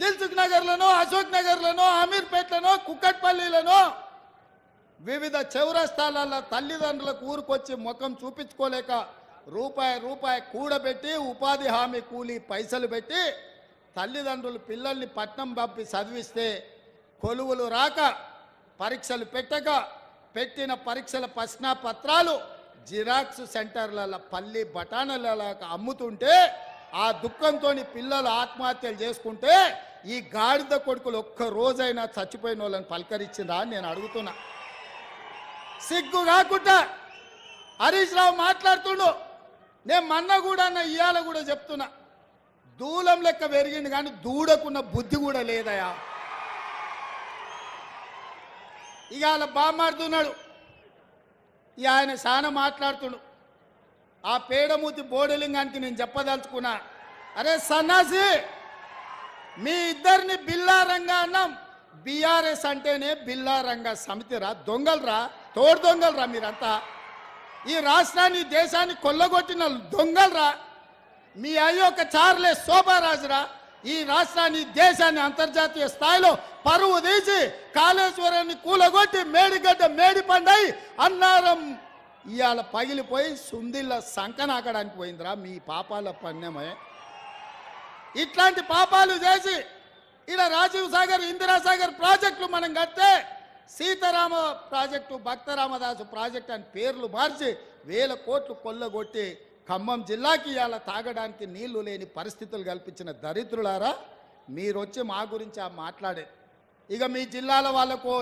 దిల్సుఖ్ నగర్లను అశోక్ నగర్లను అమీర్పేట్లను కుక్కట్పల్లిలను వివిధ చౌరస్తాలలో తల్లిదండ్రులకు ఊరుకొచ్చి ముఖం చూపించుకోలేక రూపాయి రూపాయి కూడబెట్టి ఉపాధి హామీ కూలి పైసలు పెట్టి తల్లిదండ్రులు పిల్లల్ని పట్నం పంపి చదివిస్తే కొలువులు రాక పరీక్షలు పెట్టక పెట్టిన పరీక్షల ప్రశ్న పత్రాలు జిరాక్స్ సెంటర్లలో పల్లి బఠానలలో అమ్ముతుంటే ఆ దుఃఖంతో పిల్లలు ఆత్మహత్యలు చేసుకుంటే ఈ గాడిద కొడుకులు ఒక్క రోజైనా చచ్చిపోయిన వాళ్ళని పలకరించిందా అని నేను అడుగుతున్నా. సిగ్గు కాకుండా హరీష్ రావు మాట్లాడుతుండు. నేను మన్న కూడా నా ఇవాళ కూడా చెప్తున్నా. దూలం లెక్క పెరిగింది కానీ దూడకున్న బుద్ధి కూడా లేదయా? ఇవాళ బామాడుతున్నాడు ఇక ఆయన చాలా మాట్లాడుతుండు. ఆ పేడమూతి బోడలింగానికి నేను చెప్పదలుచుకున్నా. అరే సన్నాసి మీ ఇద్దరిని బిల్లారంగా అన్నాం. బీఆర్ఎస్ అంటేనే బిల్లారంగ సమితిరా దొంగలరా తోడు దొంగలరా మీరంతా. ఈ రాష్ట్రాన్ని దేశాన్ని కొల్లగొట్టిన దొంగలరా. మీ అయ్యొక్క చార్లే శోభారాజురా. ఈ రాష్ట్రాన్ని దేశాన్ని అంతర్జాతీయ స్థాయిలో పరువు తీసి కాళేశ్వరాన్ని కూలగొట్టి మేడిగడ్డ మేడిపండై అన్నారం ఇవాళ పగిలిపోయి సుందిళ్ళ సంకనాకడానికి పోయిందిరా మీ పాపాల పన్నెమే. ఇట్లాంటి పాపాలు చేసి ఇలా రాజీవ్ సాగర్ ఇందిరాసాగర్ ప్రాజెక్టులు మనం కడితే సీతారామ ప్రాజెక్టు భక్తరామదాసు ప్రాజెక్ట్ అని పేర్లు మార్చి వేల కోట్లు కొల్లగొట్టి ఖమ్మం జిల్లాకి ఇవాళ తాగడానికి నీళ్ళు లేని పరిస్థితులు కల్పించిన దరిద్రులారా మీరు వచ్చి మా గురించి ఆ మాట్లాడే ఇక మీ జిల్లాల వాళ్ళకు